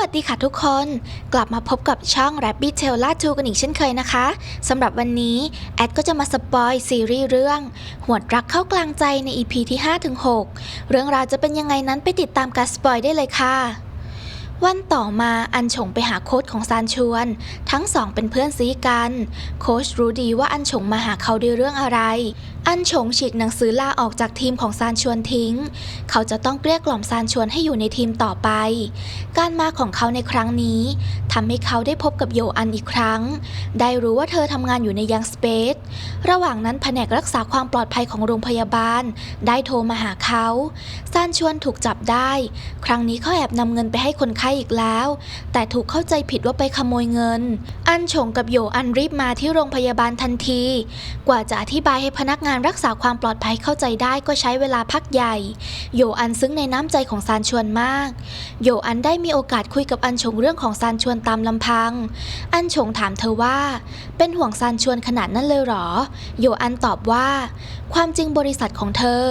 วัสดีค่ะทุกคน กลับมาพบกับช่อง Rabbit Tail ล่าทูกันอีกเช่นเคยนะคะสำหรับวันนี้ แอดก็จะมาสปอยซีรีส์เรื่องหวดรักเข้ากลางใจใน EP ที่ 5-6 เรื่องราวจะเป็นยังไงนั้นไปติดตามการสปอยได้เลยค่ะ วันต่อมาอันฉงไปหาโค้ชของซานชวน ทั้งสองเป็นเพื่อนซีกัน โค้ชรู้ดีว่าอันฉงมาหาเขาด้วยเรื่องอะไรอันฉงฉีกหนังสือลาออกจากทีมของซานชวนทิ้ง เขาจะต้องเกลี้ยกล่อมซานชวนให้อยู่ในทีมต่อไป การมาของเขาในครั้งนี้ทำให้เขาได้พบกับโยอันอีกครั้ง ได้รู้ว่าเธอทำงานอยู่ในยังสเปซ ระหว่างนั้นแผนกรักษาความปลอดภัยของโรงพยาบาล ได้โทรมาหาเขาซานชวนถูกจับได้ ครั้งนี้เขาแอบนำเงินไปให้คนไข้อีกแล้ว แต่ถูกเข้าใจผิดว่าไปขโมยเงิน อันฉงกับโยอันรีบมาที่โรงพยาบาลทันที กว่าจะอธิบายให้พนักงานรักษาความปลอดภัยเข้าใจได้ก็ใช้เวลาพักใหญ่ โยอันซึ้งในน้ำใจของซานชวนมาก โยอันได้มีโอกาสคุยกับอันฉงเรื่องของซานชวนตามลำพัง อันฉงถามเธอว่า เป็นห่วงซานชวนขนาดนั้นเลยหรอ โยอันตอบว่า ความจริงบริษัทของเธอ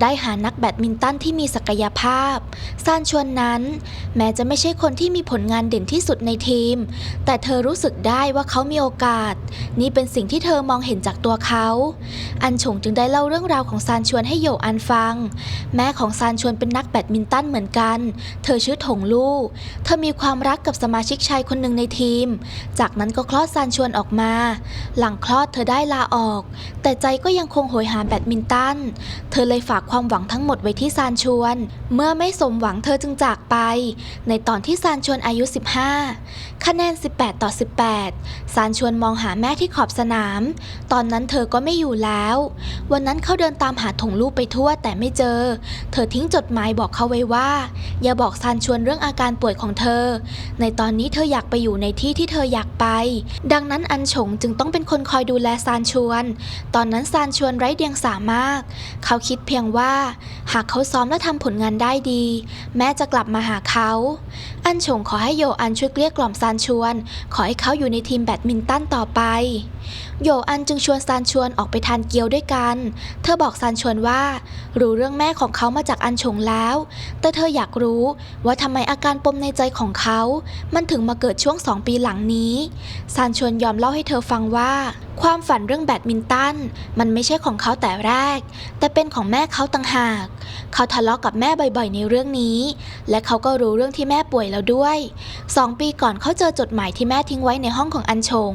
ได้หานักแบดมินตันที่มีศักยภาพ ซานชวนนั้น แม้จะไม่ใช่คนที่มีผลงานเด่นที่สุดในทีม แต่เธอรู้สึกได้ว่าเขามีโอกาส นี่เป็นสิ่งที่เธอมองเห็นจากตัวเขา อันฉงจึงได้เล่าเรื่องราวของซานชวนให้โยอันฟัง แม่ของซานชวนเป็นนักแบดมินตันเหมือนกัน เธอชื่อถงลู่เธอมีความรักกับสมาชิกชายคนหนึ่งในทีม จากนั้นก็คลอดซานชวนออกมา หลังคลอดเธอได้ลาออก แต่ใจก็ยังคงโหยหาแบดมินตัน เธอเลยฝากความหวังทั้งหมดไว้ที่ซานชวน เมื่อไม่สมหวังเธอจึงจากไป ในตอนที่ซานชวนอายุ 15 คะแนน 18 ต่อ 18 ซานชวนมองหาแม่ที่ขอบสนาม ตอนนั้นเธอก็ไม่อยู่แล้ววันนั้นเขาเดินตามหาถงลูกไปทั่วแต่ไม่เจอ เธอทิ้งจดหมายบอกเขาไว้ว่า อย่าบอกซานชวนเรื่องอาการป่วยของเธอ ในตอนนี้เธออยากไปอยู่ในที่ที่เธออยากไป ดังนั้นอันฉงจึงต้องเป็นคนคอยดูแลซานชวน ตอนนั้นซานชวนไร้เดียงสามากเขาคิดเพียงว่า หากเขาซ้อมและทำผลงานได้ดี แม่จะกลับมาหาเขา อันฉงขอให้โยอันช่วยเกลี้ยกล่อมซานชวน ขอให้เขาอยู่ในทีมแบดมินตันต่อไป โยอันจึงชวนซานชวนออกไปทานเกี๊ยวด้วยกัน เธอบอกซานชวนว่า รู้เรื่องแม่ของเขามาจากอันชงแล้ว แต่เธออยากรู้ว่าทำไมอาการปมในใจของเขา มันถึงมาเกิดช่วงสองปีหลังนี้ ซานชวนยอมเล่าให้เธอฟังว่า ความฝันเรื่องแบดมินตันมันไม่ใช่ของเขาแต่แรก แต่เป็นของแม่เขาต่างหาก เขาทะเลาะกับแม่บ่อยๆในเรื่องนี้ และเขาก็รู้เรื่องที่แม่ป่วยแล้วด้วย สองปีก่อนเขาเจอจดหมายที่แม่ทิ้งไว้ในห้องของอันชง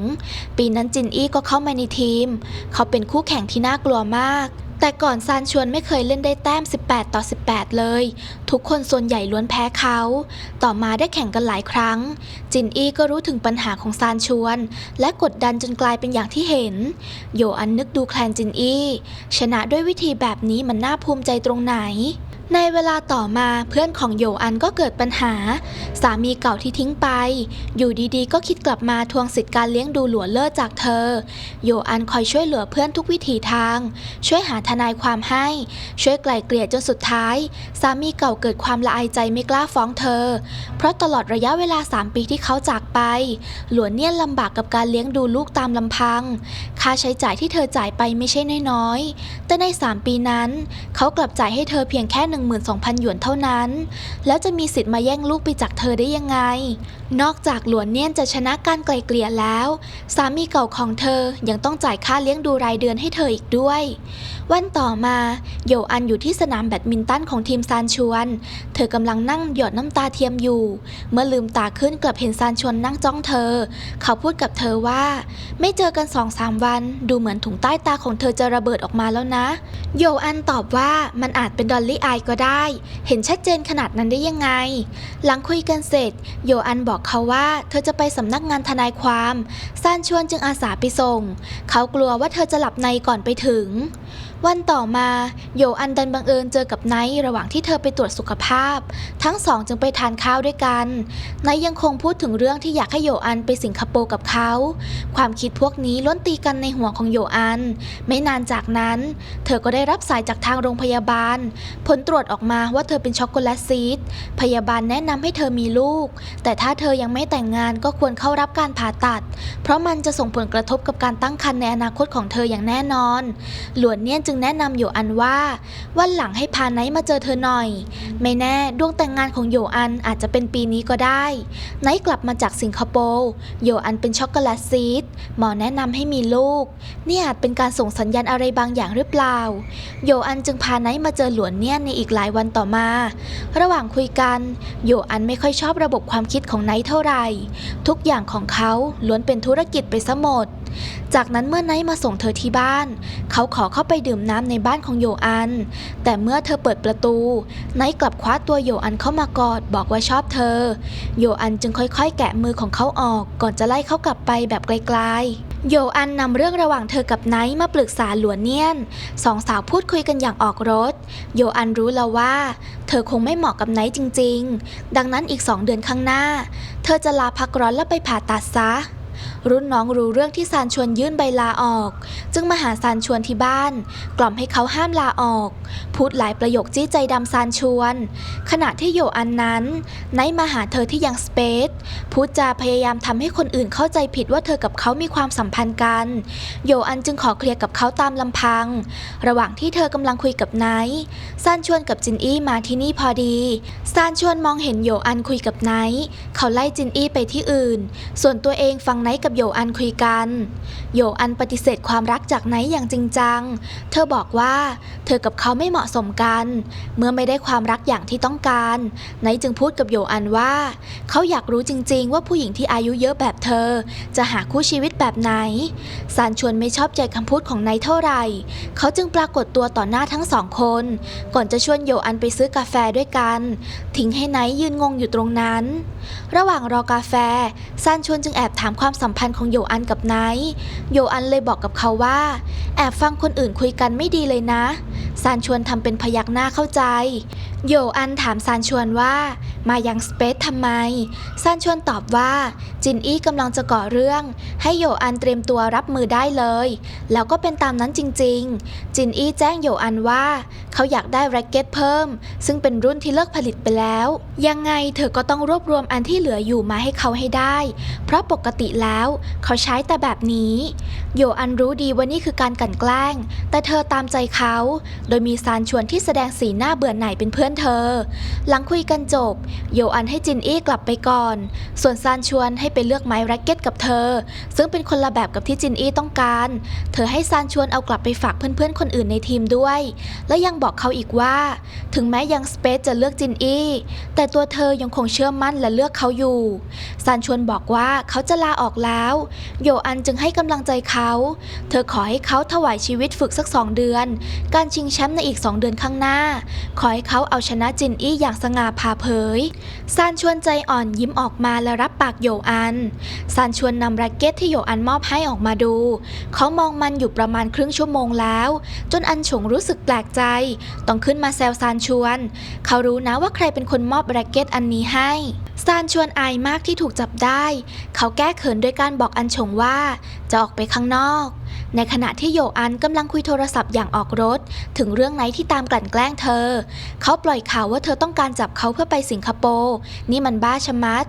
ปีนั้นจินอี้ก็เข้ามาในทีม เขาเป็นคู่แข่งที่น่ากลัวมาก แต่ก่อนซานชวนไม่เคยเล่นได้แต้ม 18 ต่อ 18 เลย ทุกคนส่วนใหญ่ล้วนแพ้เขา ต่อมาได้แข่งกันหลายครั้ง จินอี้ก็รู้ถึงปัญหาของซานชวน และกดดันจนกลายเป็นอย่างที่เห็น โยอันนึกดูแคลนจินอี้ ชนะด้วยวิธีแบบนี้มันน่าภูมิใจตรงไหน ในเวลาต่อมาเพื่อนของโยอันก็เกิดปัญหา สามีเก่าที่ทิ้งไป อยู่ดีๆ ก็คิดกลับมาทวงสิทธิการเลี้ยงดูหลัวเลิศจากเธอ โยอันคอยช่วยเหลือเพื่อนทุกวิถีทาง ช่วยหาทนายความให้ ช่วยไกล่เกลี่ยจนสุดท้าย สามีเก่าเกิดความละอายใจไม่กล้าฟ้องเธอ เพราะตลอดระยะเวลา 3 ปีที่เขาจากไป หลวนเนี่ยลำบากกับการเลี้ยงดูลูกตามลำพัง ค่าใช้จ่ายที่เธอจ่ายไปไม่ใช่น้อยๆแต่ใน 3 ปีนั้น เขากลับจ่ายให้เธอเพียงแค่12,000 หยวนเท่านั้น แล้วจะมีสิทธิ์มาแย่งลูกไปจากเธอได้ยังไง นอกจากหลวนเนียนจะชนะการไกลเกลี่ยแล้ว สามีเก่าของเธอยังต้องจ่ายค่าเลี้ยงดูรายเดือนให้เธออีกด้วย วันต่อมาโยอันอยู่ที่สนามแบดมินตันของทีมซานชวน เธอกำลังนั่งหยดน้ำตาเทียมอยู่ เมื่อลืมตาขึ้นกลับเห็นซานชวนนั่งจ้องเธอ เขาพูดกับเธอว่า ไม่เจอกันสองสามวัน ดูเหมือนถุงใต้ตาของเธอจะระเบิดออกมาแล้วนะ โยอันตอบว่ามันอาจเป็นดอลลี่อายก็ได้ เห็นชัดเจนขนาดนั้นได้ยังไง หลังคุยกันเสร็จ โยอันบอกเขาว่าเธอจะไปสำนักงานทนายความซานชวนจึงอาสาไปส่ง เขากลัวว่าเธอจะหลับในก่อนไปถึง วันต่อมาโยอันดันบังเอิญเจอกับไนท์ระหว่างที่เธอไปตรวจสุขภาพ ทั้งสองจึงไปทานข้าวด้วยกันไนท์ยังคงพูดถึงเรื่องที่อยากให้โยอันไปสิงคโปร์กับเขา ความคิดพวกนี้ล้นตีกันในหัวของโยอัน ไม่นานจากนั้น เธอก็ได้รับสายจากทางโรงพยาบาล ผลตรวจออกมาว่าเธอเป็นช็อกโกแลตซีดพยาบาลแนะนำให้เธอมีลูก แต่ถ้าเธอยังไม่แต่งงานก็ควรเข้ารับการผ่าตัด เพราะมันจะส่งผลกระทบกับการตั้งครรภ์ในอนาคตของเธออย่างแน่นอนหลวนเนียนจึงงแนะนำโยอันว่า วันหลังให้พาไนท์มาเจอเธอหน่อย ไม่แน่ดวงแต่งงานของโยอันอาจจะเป็นปีนี้ก็ได้ ไนท์กลับมาจากสิงคโปร์โยอันเป็นช็อกโกแลตซีดหมอแนะนำให้มีลูก นี่อาจเป็นการส่งสัญญาณอะไรบางอย่างหรือเปล่า โยอันจึงพาไนท์มาเจอหลวนเนี่ยนในอีกหลายวันต่อมา ระหว่างคุยกันโยอันไม่ค่อยชอบระบบความคิดของไนท์เท่าไหร่ ทุกอย่างของเขาล้วนเป็นธุรกิจไปซะหมด จากนั้นเมื่อไนท์มาส่งเธอที่บ้าน เขาขอเข้าไปดื่มน้ำในบ้านของโยอัน แต่เมื่อเธอเปิดประตู ไนท์กลับคว้าตัวโยอันเข้ามากอดบอกว่าชอบเธอ โยอันจึงค่อยๆ แกะมือของเขาออก ก่อนจะไล่เขากลับไปแบบไกลๆโยอันนำเรื่องระหว่างเธอกับไนท์มาปรึกษาหลวนเนียน สองสาวพูดคุยกันอย่างออกรถ โยอันรู้แล้วว่า เธอคงไม่เหมาะกับไนท์จริง ๆ ดังนั้นอีกสองเดือนข้างหน้า เธอจะลาพักร้อนแล้วไปผ่าตัดซะ รุ่นน้องรู้เรื่องที่ซานชวนยื่นใบลาออก จึงมาหาซานชวนที่บ้าน กล่อมให้เขาห้ามลาออก พูดหลายประโยคจี้ใจดำซานชวน ขณะที่โยอันนั้นไนท์มาหาเธอที่ยังสเปซพูดจาพยายามทำให้คนอื่นเข้าใจผิดว่าเธอกับเขามีความสัมพันธ์กัน โยอันจึงขอเคลียร์กับเขาตามลำพัง ระหว่างที่เธอกำลังคุยกับไนท์ซานชวนกับจินอี้มาที่นี่พอดีซานชวนมองเห็นโยอันคุยกับไนท์เขาไล่จินอี้ไปที่อื่น ส่วนตัวเองฟังไนท์กับโยอันคุยกัน โยอันปฏิเสธความรักจากไนท์อย่างจริงจัง เธอบอกว่า เธอกับเขาไม่เหมาะสมกัน เมื่อไม่ได้ความรักอย่างที่ต้องการ ไนท์จึงพูดกับโยอันว่า เขาอยากรู้จริง ๆ ว่าผู้หญิงที่อายุเยอะแบบเธอ จะหาคู่ชีวิตแบบไหนซานชวนไม่ชอบใจคำพูดของไนท์เท่าไหร่ เขาจึงปรากฏตัวต่อหน้าทั้งสองคน ก่อนจะชวนโยอันไปซื้อกาแฟด้วยกันทิ้งให้ไนท์ยืนงงอยู่ตรงนั้น ระหว่างรอกาแฟซานชวนจึงแอบถามความสัมพันธ์ของโยอันกับไนท์โยอันเลยบอกกับเขาว่า แอบฟังคนอื่นคุยกันไม่ดีเลยนะ ซานชวนทำเป็นพยักหน้าเข้าใจ โยอันถามซานชวนว่ามายังสเปซทำไม ซานชวนตอบว่า จินอี้กำลังจะก่อเรื่อง ให้โยอันเตรียมตัวรับมือได้เลย แล้วก็เป็นตามนั้นจริง ๆ จินอี้แจ้งโยอันว่า เขาอยากได้แร็กเก็ตเพิ่ม ซึ่งเป็นรุ่นที่เลิกผลิตไปแล้ว ยังไงเธอก็ต้องรวบรวมอันที่เหลืออยู่มาให้เขาให้ได้ เพราะปกติแล้วเขาใช้แต่แบบนี้ โยอันรู้ดีว่านี่คือการกลั่นแกล้ง แต่เธอตามใจเขาโดยมีซานชวนที่แสดงสีหน้าเบื่อหน่ายเป็นเพื่อนเธอ หลังคุยกันจบ โยอันให้จินอี้กลับไปก่อน ส่วนซานชวนให้ไปเลือกไม้แร็กเก็ตกับเธอ ซึ่งเป็นคนละแบบกับที่จินอี้ต้องการ เธอให้ซานชวนเอากลับไปฝากเพื่อนๆคนอื่นในทีมด้วย และยังบอกเขาอีกว่า ถึงแม้ยังสเปซจะเลือกจินอี้แต่ตัวเธอยังคงเชื่อมั่นและเลือกเขาอยู่ซานชวนบอกว่าเขาจะลาออกแล้ว โยอันจึงให้กำลังใจเขา เธอขอให้เขาถวายชีวิตฝึกสักสองเดือน การชิงแชมป์ในอีกสองเดือนข้างหน้า ขอให้เขาเอาชนะจินอี้อย่างสง่าผ่าเผย ซานชวนใจอ่อนยิ้มออกมาและรับปากโยอัน ซานชวนนำแร็กเก็ตที่โยอันมอบให้ออกมาดู เขามองมันอยู่ประมาณครึ่งชั่วโมงแล้ว จนอันฉงรู้สึกแปลกใจ ต้องขึ้นมาแซวซานชวน เขารู้นะว่าใครเป็นคนมอบแร็กเก็ตอันนี้ให้ซานชวนอายมากที่ถูกจับได้ เขาแก้เขินด้วยการบอกอันฉงว่า จะออกไปข้างนอก ในขณะที่โยอันกำลังคุยโทรศัพท์อย่างออกรถ ถึงเรื่องไหนที่ตามกลั่นแกล้งเธอ เขาปล่อยข่าวว่าเธอต้องการจับเขาเพื่อไปสิงคโปร์นี่มันบ้าชะมัด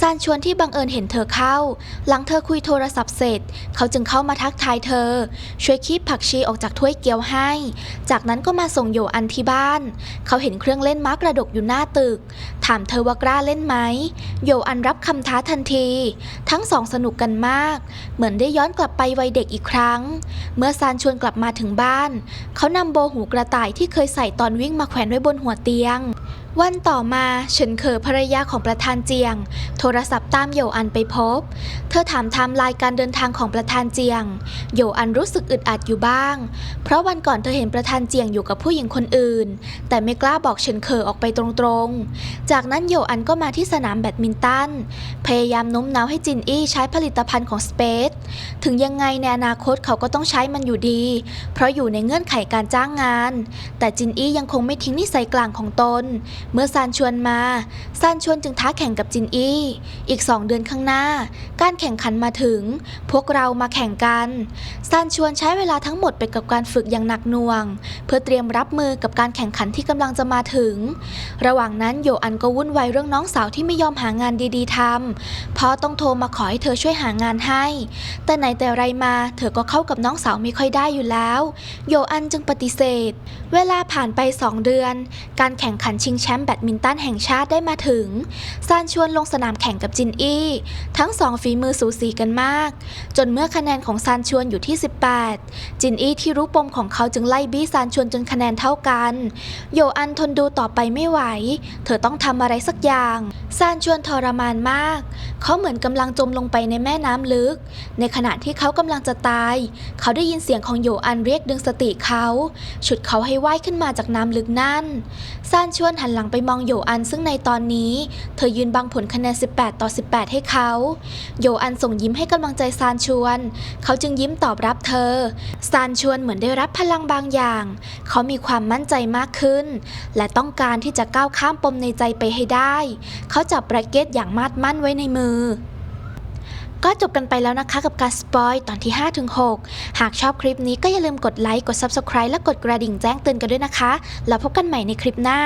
ซานชวนที่บังเอิญเห็นเธอเข้า หลังเธอคุยโทรศัพท์เสร็จ เขาจึงเข้ามาทักทายเธอ ช่วยคีบผักชีออกจากถ้วยเกี๊ยวให้ จากนั้นก็มาส่งโยอันที่บ้าน เขาเห็นเครื่องเล่นม้ากระดกอยู่หน้าตึกามเธอว่ากล้าเล่นไหม โยอันรับคำท้าทันที ทั้งสองสนุกกันมาก เหมือนได้ย้อนกลับไปวัยเด็กอีกครั้ง เมื่อซานชวนกลับมาถึงบ้าน เขานำโบหูกระต่ายที่เคยใส่ตอนวิ่งมาแขวนไว้บนหัวเตียง วันต่อมาเฉินเคอภรรยาของประธานเจียง โทรศัพท์ตามโยอันไปพบ เธอถามไทม์ไลน์การเดินทางของประธานเจียง โยอันรู้สึกอึดอัดอยู่บ้าง เพราะวันก่อนเธอเห็นประธานเจียงอยู่กับผู้หญิงคนอื่น แต่ไม่กล้าบอกเฉินเคอออกไปตรงๆ จากนั้นโยอันก็มาที่สนามแบดมินตัน พยายามโน้มน้าวให้จินอี้ใช้ผลิตภัณฑ์ของสเปซถึงยังไงในอนาคตเขาก็ต้องใช้มันอยู่ดี เพราะอยู่ในเงื่อนไขการจ้างงาน แต่จินอี้ยังคงไม่ทิ้งนิสัยกลางของตนเมื่อซานชวนมา ซานชวนจึงท้าแข่งกับจินอี้ อีกสองเดือนข้างหน้า การแข่งขันมาถึง พวกเรามาแข่งกัน ซานชวนใช้เวลาทั้งหมดไปกับการฝึกอย่างหนักหน่วง เพื่อเตรียมรับมือกับการแข่งขันที่กำลังจะมาถึง ระหว่างนั้นโยอันก็วุ่นวายเรื่องน้องสาวที่ไม่ยอมหางานดีๆทำพ่อต้องโทรมาขอให้เธอช่วยหางานให้ แต่ไหนแต่ไรมา เธอก็เข้ากับน้องสาวไม่ค่อยได้อยู่แล้ว โยอันจึงปฏิเสธ เวลาผ่านไป2เดือน การแข่งขันชิงแชมป์แบดมินตันแห่งชาติได้มาถึง ซานชวนลงสนามแข่งกับจินอี้ ทั้งสองฝีมือสูสีกันมาก จนเมื่อคะแนนของซานชวนอยู่ที่ 18 จินอี้ที่รู้ปมของเขาจึงไล่บี้ซานชวนจนคะแนนเท่ากัน โยอันทนดูต่อไปไม่ไหว เธอต้องทำอะไรสักอย่าง ซานชวนทรมานมาก เขาเหมือนกำลังจมลงไปในแม่น้ำลึก ในขณะที่เขากำลังจะตาย เขาได้ยินเสียงของโยอันเรียกดึงสติเขา ฉุดเขาให้ว่ายขึ้นมาจากน้ำลึกนั่น ซานชวนหันหลังไปมองโยอันซึ่งในตอนนี้ เธอยืนบังผลคะแนน 18 ต่อ 18 ให้เขา โยอันส่งยิ้มให้กำลังใจซานชวน เขาจึงยิ้มตอบรับเธอ ซานชวนเหมือนได้รับพลังบางอย่าง เขามีความมั่นใจมากขึ้น และต้องการที่จะก้าวข้ามปมในใจไปให้ได้ เขาจับแร็กเกตอย่างมาดมั่นไว้ในมือก็จบกันไปแล้วนะคะกับการสปอยตอนที่ 5-6 หากชอบคลิปนี้ก็อย่าลืมกดไลค์ กด Subscribe และกดกระดิ่งแจ้งเตือนกันด้วยนะคะ แล้วพบกันใหม่ในคลิปหน้า